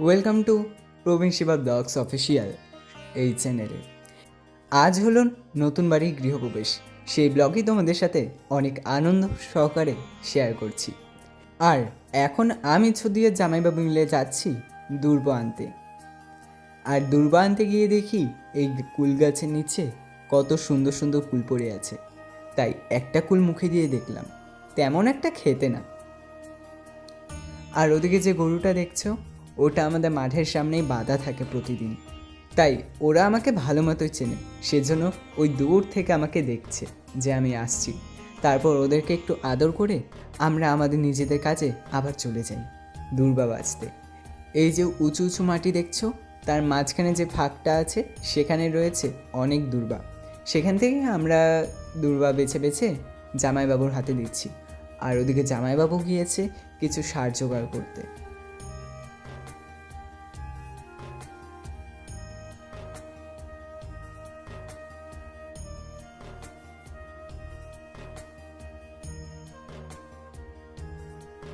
Welcome to Praveen Shiva vlogs official এই চ্যানেলে আজ হলো নতুন বাড়ির গৃহপ্রবেশ। সেই ব্লগই তোমাদের সাথে অনেক আনন্দ সহকারে শেয়ার করছি। আর এখন আমি ছদিয়ে জামাইবাবু মিলে যাচ্ছি দুর্ব আনতে। আর দুর্ব আনতে গিয়ে দেখি এই কুল গাছের নিচে কত সুন্দর সুন্দর কুল পড়ে আছে। তাই একটা কুল মুখে দিয়ে দেখলাম। তেমন একটা খেতে না। আর ওদিকে যে গরুটা দেখছ ওটা আমাদের মাঠের সামনেই বাঁধা থাকে প্রতিদিন। তাই ওরা আমাকে ভালো মতোই চেনে, সেজন্য ওই দূর থেকে আমাকে দেখছে যে আমি আসছি। তারপর ওদেরকে একটু আদর করে আমরা আমাদের নিজেদের কাজে আবার চলে যাই দুর্বা বাঁচতে এই যে উঁচু উঁচু মাটি দেখছ, তার মাঝখানে যে ফাঁকটা আছে, সেখানে রয়েছে অনেক দুর্বা সেখান থেকে আমরা দুর্বা বেছে বেছে জামাইবাবুর হাতে দিচ্ছি। আর ওদিকে জামাইবাবু গিয়েছে কিছু সার জোগাড় করতে।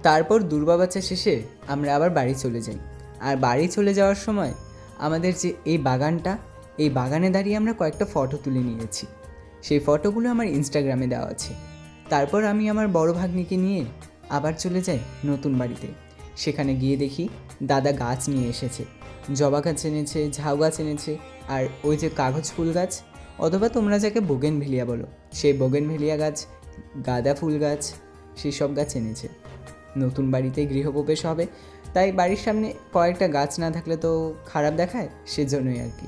তারপর দুর্বাবাচা শেষে আমরা আবার বাড়ি চলে যাই। আর বাড়ি চলে যাওয়ার সময় আমাদের যে এই বাগানটা, এই বাগানে দাঁড়িয়ে আমরা কয়েকটা ফটো তুলে নিয়েছি। সেই ফটোগুলো আমার ইনস্টাগ্রামে দেওয়া আছে। তারপর আমি আমার বড় ভাগ্নিকে নিয়ে আবার চলে যাই নতুন বাড়িতে। সেখানে গিয়ে দেখি দাদা গাছ নিয়ে এসেছে। জবা গাছ এনেছে, ঝাউ গাছ এনেছে, আর ওই যে কাগজ ফুল গাছ, অথবা তোমরা যাকে বোগেন ভেলিয়া বলো, সেই বোগেন ভেলিয়া গাছ, গাঁদা ফুল গাছ, সেই সব গাছ এনেছে। নতুন বাড়িতে গৃহপ্রবেশ হবে। তাই বাড়ির সামনে কয়েকটা গাছ না থাকলে তো খারাপ দেখায়, সেজন্যই আর কি।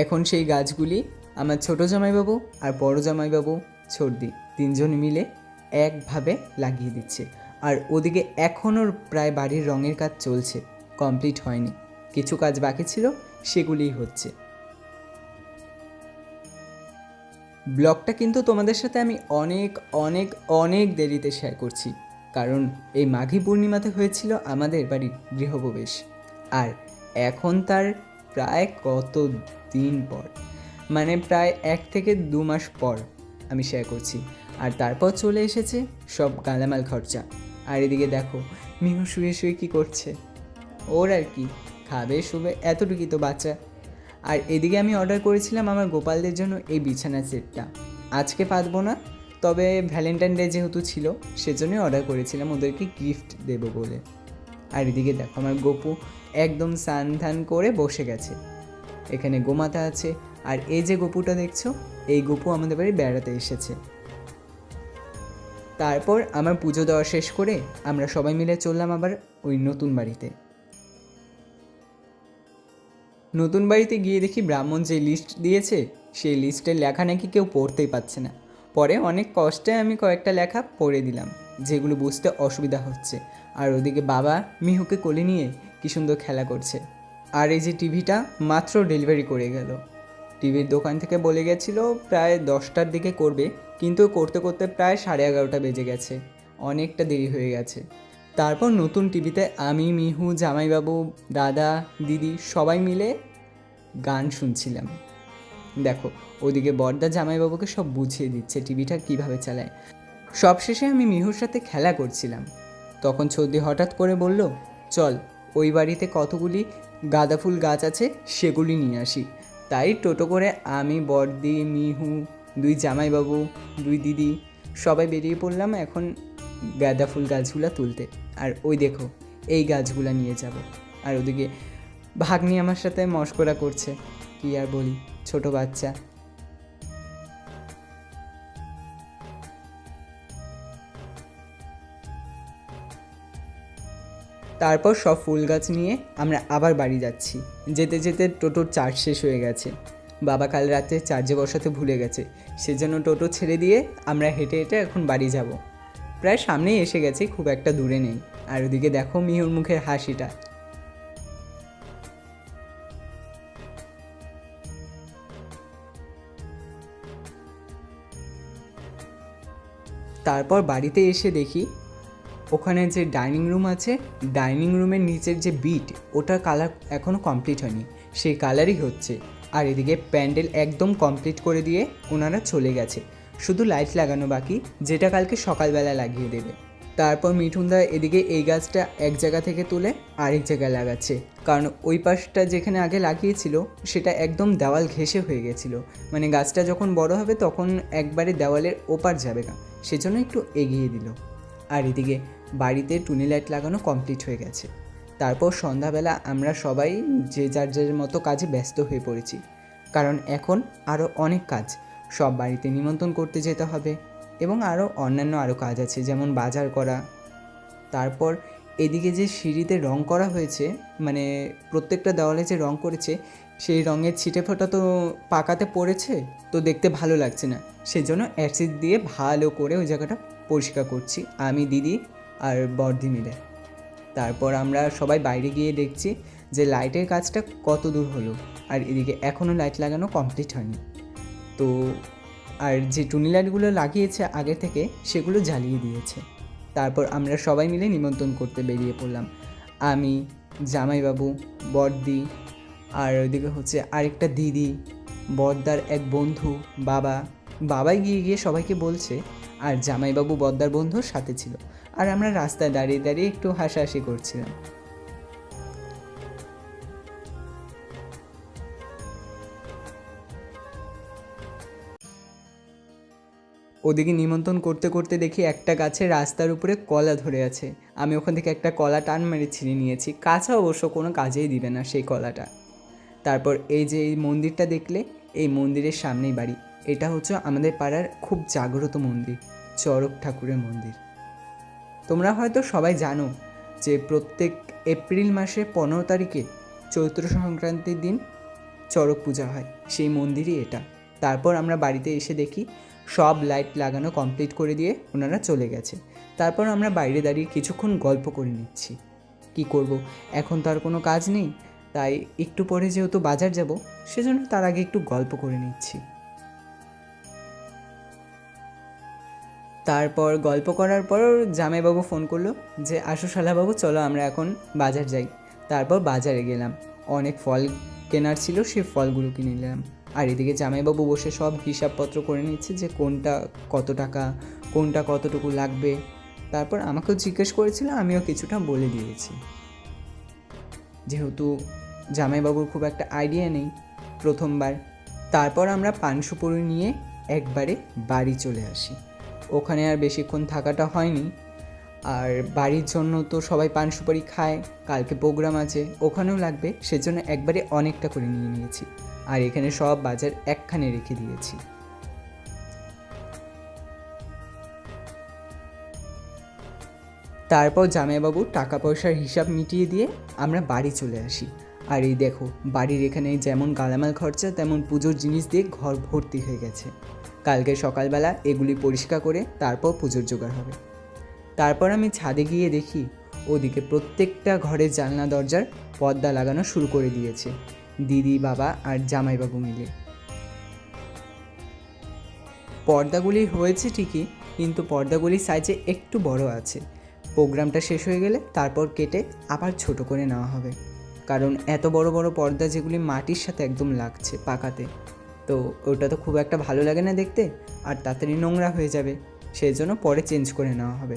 এখন সেই গাছগুলি আমার ছোটো জামাইবাবু আর বড় জামাইবাবু, ছর্দি, তিনজন মিলে একভাবে লাগিয়ে দিচ্ছে। আর ওদিকে এখনও প্রায় বাড়ির রঙের কাজ চলছে, কমপ্লিট হয়নি। কিছু কাজ বাকি ছিল, সেগুলিই হচ্ছে। ব্লগটা কিন্তু তোমাদের সাথে আমি অনেক অনেক অনেক দেরিতে শেয়ার করছি। কারণ এই মাঘী পূর্ণিমাতে হয়েছিল আমাদের বাড়ির গৃহপ্রবেশ। আর এখন তার প্রায় কত দিন পর? মানে প্রায় এক থেকে দু মাস পর আমি শেয়ার করছি। আর তারপর চলে এসেছে সব গালামাল খরচা। আর এদিকে দেখো মিহু শুয়ে শুয়ে কী করছে? ওর আর কি, খাবে শুবে এতটুকুই তো বাচ্চা। আর এদিকে আমি অর্ডার করেছিলাম আমার গোপালদের জন্য এই বিছানা সেটটা। আজকে পাতবো না তবে ভ্যালেন্টাইন ডে যেহেতু ছিল, সেজন্যই অর্ডার করেছিলাম, ওদেরকে গিফট দেবো বলে। আর এদিকে দেখো আমার গপু একদম স্নান ধান করে বসে গেছে। এখানে গোমাতা আছে, আর এই যে গপুটা দেখছ, এই গপু আমাদের বাড়ি বেড়াতে এসেছে। তারপর আমার পুজো দেওয়া শেষ করে আমরা সবাই মিলে চললাম আবার ওই নতুন বাড়িতে। নতুন বাড়িতে গিয়ে দেখি ব্রাহ্মণ যে লিস্ট দিয়েছে, সেই লিস্টের লেখা নাকি কেউ পড়তেই পাচ্ছে না। পরে অনেক কষ্টে আমি কয়েকটা লেখা পড়ে দিলাম যেগুলো বুঝতে অসুবিধা হচ্ছে। আর ওদিকে বাবা মিহুকে কোলে নিয়ে কি সুন্দর খেলা করছে। আর এই যে টিভিটা মাত্র ডেলিভারি করে গেল। টিভির দোকান থেকে বলে গেছিল প্রায় দশটার দিকে করবে, কিন্তু করতে করতে প্রায় সাড়ে এগারোটা বেজে গেছে। অনেকটা দেরি হয়ে গেছে। তারপর নতুন টিভিতে আমি, মিহু, জামাইবাবু, দাদা, দিদি সবাই মিলে গান শুনছিলাম। দেখো, ওদিকে বর্দা জামাইবাবুকে সব বুঝিয়ে দিচ্ছে টিভিটা কীভাবে চালায়। সবশেষে আমি মিহুর সাথে খেলা করছিলাম। তখন ছর্দি হঠাৎ করে বলল, চল, ওই বাড়িতে কতগুলি গাঁদা ফুল গাছ আছে সেগুলি নিয়ে আসি। তাই টোটো করে আমি, বর্দি, মিহু, দুই জামাইবাবু, দুই দিদি সবাই বেরিয়ে পড়লাম এখন গাঁদা ফুল গাছগুলো তুলতে। আর ওই দেখো, এই গাছগুলো নিয়ে যাব। আর ওদিকে ভাগ্নি আমার সাথে মস্করা করছে, কি আর বলি। ছোট বাচ্চা। তারপর সব ফুল গাছ নিয়ে আমরা আবার বাড়ি যাচ্ছি। যেতে যেতে টোটোর চার্জ শেষ হয়ে গেছে। বাবা কাল রাতে চার্জে বসাতে ভুলে গেছে। সেজন্য টোটো ছেড়ে দিয়ে আমরা হেঁটে হেঁটে এখন বাড়ি যাব। প্রায় সামনেই এসে গেছি, খুব একটা দূরে নেই। আর ওদিকে দেখো মিহুর মুখের হাসিটা। তারপর বাড়িতে এসে দেখি ওখানে যে ডাইনিং রুম আছে, ডাইনিং রুমের নিচের যে বিট ওটার কালার এখনও কমপ্লিট হয়নি। সেই কালারই হচ্ছে। আর এদিকে প্যান্ডেল একদম কমপ্লিট করে দিয়ে ওনারা চলে গেছে। শুধু লাইট লাগানো বাকি, যেটা কালকে সকালবেলা লাগিয়ে দেবে। তারপর মিঠুনদা এদিকে এই গাছটা এক জায়গা থেকে তুলে আরেক জায়গায় লাগাচ্ছে। কারণ ওই পাশটা যেখানে আগে লাগিয়েছিল, সেটা একদম দেওয়াল ঘেঁষে হয়ে গেছিল। মানে গাছটা যখন বড় হবে, তখন একবারে দেওয়ালের ওপার যাবে না। সেজন্য একটু এগিয়ে দিল। আর এদিকে বাড়িতে টুনি লাইট লাগানো কমপ্লিট হয়ে গেছে। তারপর সন্ধ্যাবেলা আমরা সবাই যে যার যার মতো কাজে ব্যস্ত হয়ে পড়েছি। কারণ এখন আরও অনেক কাজ, সব বাড়িতে নিমন্ত্রণ করতে যেতে হবে এবং আরও অন্যান্য আরও কাজ আছে, যেমন বাজার করা। তারপর এদিকে যে সিঁড়িতে রং করা হয়েছে মানে প্রত্যেকটা দেওয়ালে যে রং করেছে, সেই রঙের ছিটে ফোটা তো পাকাতে পড়েছে, তো দেখতে ভালো লাগছে না। সেজন্য অ্যাসিড দিয়ে ভালো করে ওই জায়গাটা পরিষ্কার করছি, আমি, দিদি আর বর্দি মিলে। তারপর আমরা সবাই বাইরে গিয়ে দেখছি যে লাইটের কাজটা কত দূর হলো, আর এদিকে এখনও লাইট লাগানো কমপ্লিট হয়নি। তো আর যে টুনি লাইটগুলো লাগিয়েছে আগে থেকে, সেগুলো জ্বালিয়ে দিয়েছে। তারপর আমরা সবাই মিলে নিমন্ত্রণ করতে বেরিয়ে পড়লাম। আমি, জামাইবাবু, বড়দি, আর ওইদিকে হচ্ছে আরেকটা দিদি বর্দার এক বন্ধু, বাবা। বাবাই গিয়ে গিয়ে সবাইকে বলছে, আর জামাইবাবু বদ্দার বন্ধুর সাথে ছিল। আর আমরা রাস্তায় দাঁড়িয়ে দাঁড়িয়ে একটু হাসাহাসি করছিলাম। ওদিকে নিমন্ত্রণ করতে করতে দেখি একটা গাছে রাস্তার উপরে কলা ধরে আছে। আমি ওখান থেকে একটা কলা টান মেরে ছিঁড়ে নিয়েছি। কাঁচা অবশ্য কোনো কাজেই দিবে না সেই কলাটা। তারপর এই যে এই মন্দিরটা দেখলে, এই মন্দিরের সামনেই বাড়ি। এটা হচ্ছে আমাদের পাড়ার খুব জাগ্রত মন্দির, চরক ঠাকুরের মন্দির। তোমরা হয়তো সবাই জানো যে প্রত্যেক এপ্রিল মাসের পনেরো তারিখে চৈত্র সংক্রান্তির দিন চড়ক পূজা হয়। সেই মন্দিরই এটা। তারপর আমরা বাড়িতে এসে দেখি সব লাইট লাগানো কমপ্লিট করে দিয়ে ওনারা চলে গেছে। তারপর আমরা বাইরে দাঁড়িয়ে কিছুক্ষণ গল্প করে নিচ্ছি। কি করব? এখন তো আর কোনো কাজ নেই। তাই একটু পরে যেহেতু বাজার যাব, সেজন্য তার আগে একটু গল্প করে নিচ্ছি। তারপর গল্প করার পর জামাইবাবু ফোন করল যে, আসো শালাবাবু, চলো আমরা এখন বাজার যাই। তারপর বাজারে গেলাম। অনেক ফল কেনার ছিল, সে ফলগুলো কিনে নিলাম। আর এদিকে জামাইবাবু বসে সব হিসাবপত্র করে নিচ্ছে যে কোনটা কত টাকা, কোনটা কতটুকু লাগবে। তারপর আমাকেও জিজ্ঞেস করেছিল, আমিও কিছুটা বলে দিয়েছি। যেহেতু জামাইবাবুর খুব একটা আইডিয়া নেই প্রথমবার, তারপর আমরা পানসুপুরি নিয়ে একবারে বাড়ি চলে আসি। ওখানে আর বেশিক্ষণ থাকাটা হয়নি। আর বাড়ির জন্য তো সবাই পান সুপারি খায়, কালকে প্রোগ্রাম আছে, ওখানেও লাগবে, সেজন্য একবারে অনেকটা করে নিয়ে নিয়েছি। আর এখানে সব বাজার একখানে রেখে দিয়েছি। তারপর জামাইবাবু টাকা পয়সার হিসাব মিটিয়ে দিয়ে আমরা বাড়ি চলে আসি। আর এই দেখো, বাড়ির এখানে যেমন গালামাল খরচা, তেমন পুজোর জিনিস দিয়ে ঘর ভর্তি হয়ে গেছে। কালকে সকালবেলা এগুলি পরিষ্কার করে তারপর পুজোর জোগাড় হবে। তারপর আমি ছাদে গিয়ে দেখি, ওদিকে প্রত্যেকটা ঘরের জানলা দরজার পর্দা লাগানো শুরু করে দিয়েছে। দিদি, বাবা আর জামাইবাবু মিলে। পর্দাগুলি হয়েছে ঠিকই, কিন্তু পর্দাগুলি সাইজে একটু বড় আছে। প্রোগ্রামটা শেষ হয়ে গেলে তারপর কেটে আবার ছোট করে নেওয়া হবে। কারণ এত বড় বড় পর্দা যেগুলি মাটির সাথে একদম লাগছে পাকাতে, তো ওটা তো খুব একটা ভালো লাগে না দেখতে, আর তাড়াতাড়ি নোংরা হয়ে যাবে, সেই জন্য পরে চেঞ্জ করে নেওয়া হবে।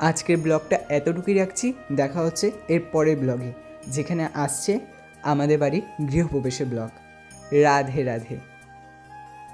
আজকের ব্লগটা এতটুকুই রাখছি। দেখা হচ্ছে এর পরের ব্লগে, যেখানে আসছে আমাদের বাড়ি গৃহপ্রবেশের ব্লগ। রাধে রাধে।